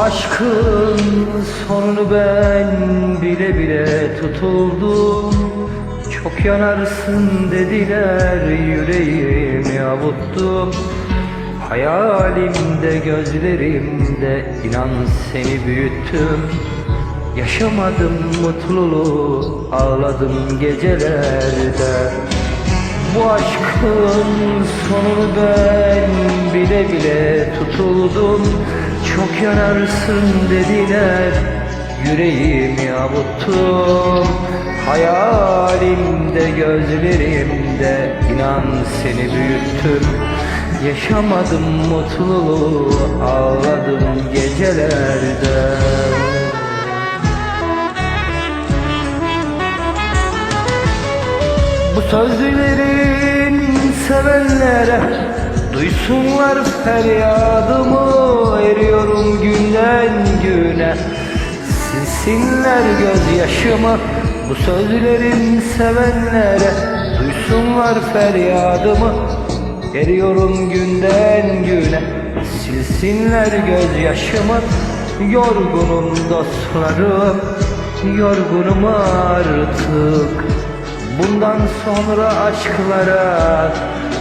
aşkın sonunu ben bile bile tutuldum. Çok yanarsın dediler yüreğimi avuttum. Hayalimde gözlerimde inan seni büyüttüm. Yaşamadım mutluluğu ağladım gecelerde. Bu aşkın sonunu ben bile bile tutuldum Çok yanarsın dediler yüreğimi avuttum Hayalimde gözlerimde inan seni büyüttüm. Yaşamadım mutluluğu ağladım gecelerde. Bu sözlerin sevenlere Duysunlar feryadımı Silsinler gözyaşımı Bu sözlerin sevenlere Duysunlar feryadımı. Eriyorum günden güne Silsinler gözyaşımı Yorgunum dostlarım Yorgunum artık. Bundan sonra aşklara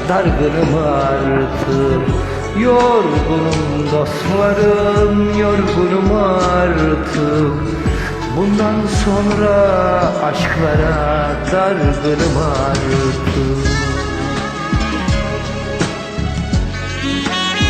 dargınım artık. Yorgunum dostlarım, yorgunum artık Bundan sonra aşklara dargınım artık